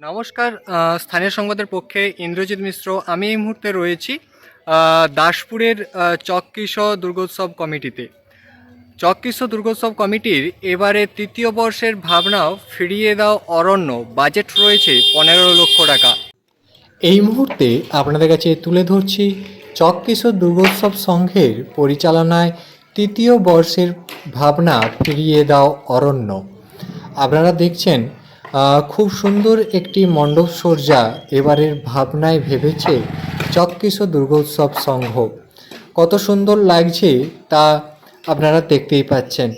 নমস্কার স্থানীয় সংবাদের পক্ষে ইন্দ্রজিৎ মিশ্র আমি এই মুহূর্তে রয়েছি দাসপুরের আহ, চক্কিশ দুর্গোৎসব কমিটিতে। চক্কিশ দুর্গোৎসব কমিটির এবারে তৃতীয় বর্ষের ভাবনাও ফিরিয়ে দাও অরণ্য বাজেট রয়েছে পনেরো লক্ষ টাকা। এই মুহূর্তে আপনাদের কাছে তুলে ধরছি চক্কিশোর দুর্গোৎসব সংঘের পরিচালনায় তৃতীয় বর্ষের ভাবনা ফিরিয়ে দাও অরণ্য। আপনারা দেখছেন খুব সুন্দর একটি মণ্ডপ সজ্জা এবারের ভাবনায় ভেবেছে চক্কিশোর দুর্গোৎসব সংঘ। কত সুন্দর লাগছে তা আপনারা দেখতেই পাচ্ছেন।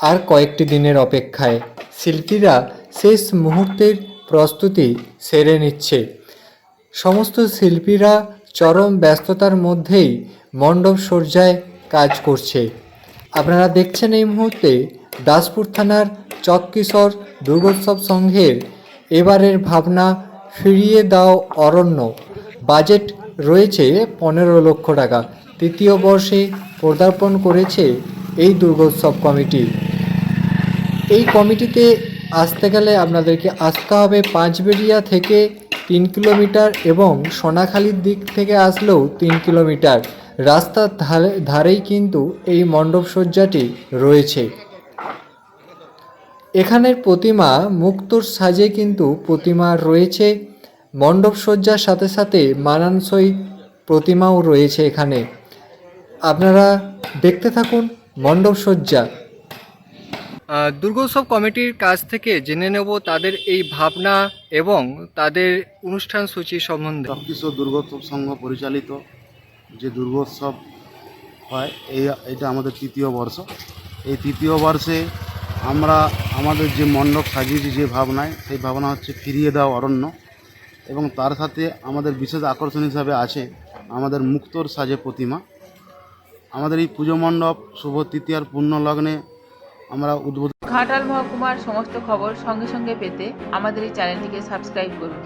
আর কয়েকটি দিনের অপেক্ষায় শিল্পীরা শেষ মুহূর্তের প্রস্তুতি সেরে নিচ্ছে। সমস্ত শিল্পীরা চরম ব্যস্ততার মধ্যেই মণ্ডপ সজ্জায় কাজ করছে। আপনারা দেখছেন এই মুহূর্তে দাসপুর থানার চককিশোর দুর্গোৎসব সংঘের এবারের ভাবনা ফিরিয়ে দাও অরণ্য। বাজেট রয়েছে পনেরো লক্ষ টাকা। তৃতীয় বর্ষে পদার্পণ করেছে এই দুর্গোৎসব কমিটি। এই কমিটিতে আসতে গেলে আপনাদেরকে আসতে হবে পাঁচবেড়িয়া থেকে তিন কিলোমিটার এবং সোনাখালির দিক থেকে আসলেও তিন কিলোমিটার। রাস্তার ধারে ধারেই কিন্তু এই মণ্ডপ সজ্জাটি রয়েছে। এখানের প্রতিমা মুক্তোর সাজে কিন্তু প্রতিমা রয়েছে। মণ্ডপ সজ্জার সাথে সাথে মানানসই প্রতিমাও রয়েছে এখানে। আপনারা দেখতে থাকুন মণ্ডপ সজ্জা। দুর্গোৎসব কমিটির কাছ থেকে জেনে নেব তাদের এই ভাবনা এবং তাদের অনুষ্ঠান সূচি সম্বন্ধে। চক্কিশ দুর্গোৎসব সংঘ পরিচালিত। যে দুর্গোৎসব হয় এই এটা আমাদের তৃতীয় বর্ষ। এই তৃতীয় বর্ষে আমরা আমাদের যে মণ্ডপ সাজিয়েছি যে ভাবনায়, সেই ভাবনা হচ্ছে ফিরিয়ে দেওয়া অরণ্য এবং তার সাথে আমাদের বিশেষ আকর্ষণ হিসাবে আছে আমাদের মুক্তোর সাজে প্রতিমা। আমাদের এই পুজো মণ্ডপ, শুভ তৃতীয়ার পূর্ণ লগ্নে আমরা উদ্বোধন ঘাটাল মহকুমার সমস্ত খবর সঙ্গে সঙ্গে পেতে আমাদের এই চ্যানেলটিকে সাবস্ক্রাইব করুন।